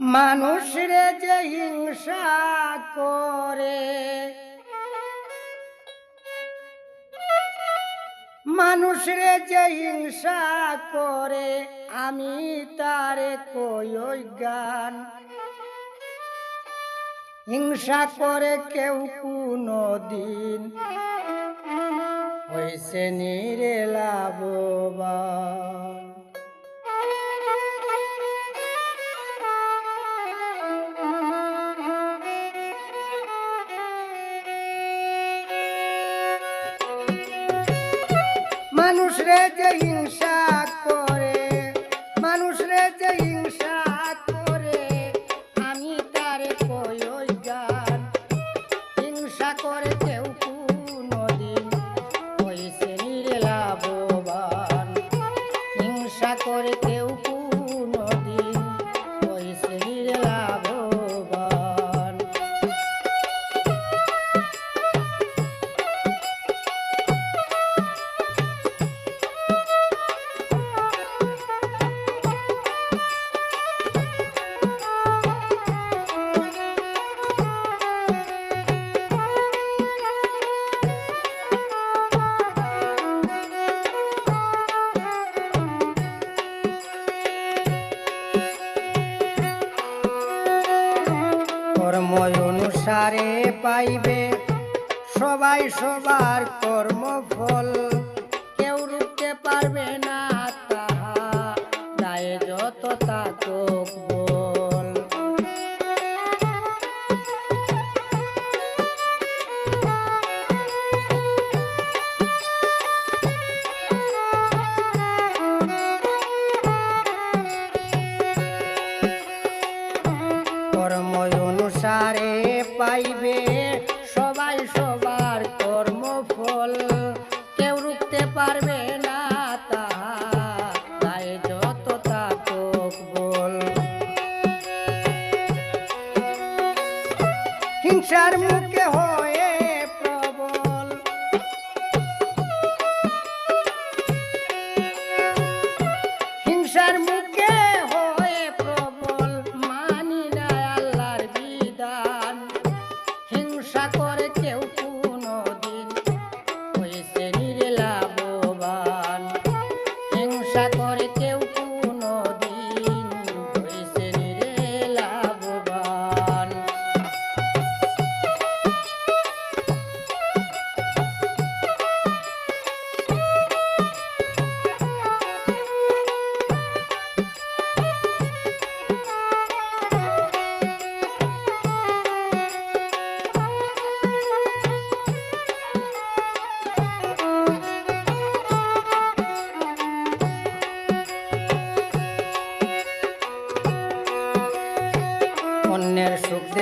মানুষরে যে হিংসা করে, মানুষরে যে হিংসা করে, আমি তারে কই গান? হিংসা করে কেউ কোনো দিন হইছে নিরে লাভবান। जय हिंद অনুসারে পাইবে সবাই সবার কর্মফল পাইবে। সবাই সবার কর্মফল কেউ রুখতে পারবে হিংসার মুখে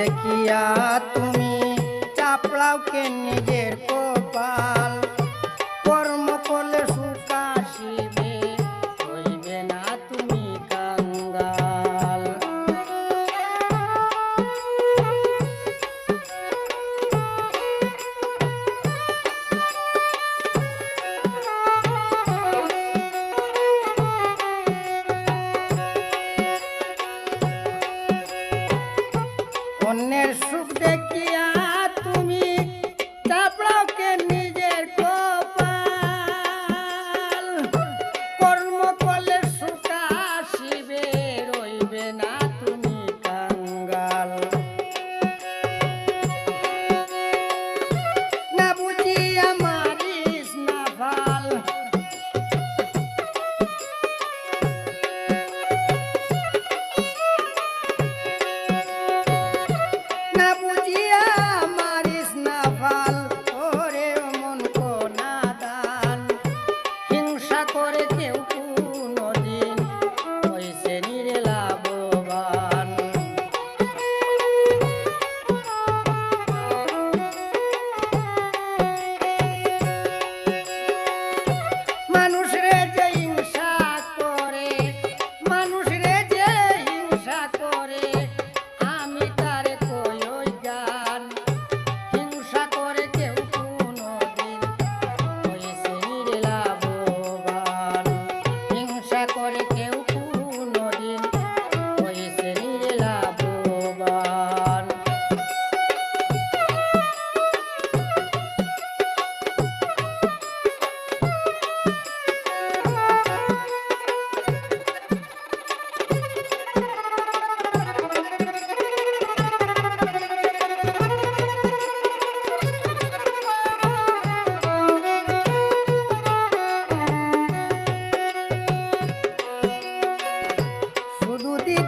দেখিয়া তুমি চাপড়াও কে নিজের কপাল। অন্যের সুখ দেখিয়া তুমি চাপড়াকে নিজের কপাল। কর্ম করলে সুখ আসিবে রইবে না করে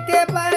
te va.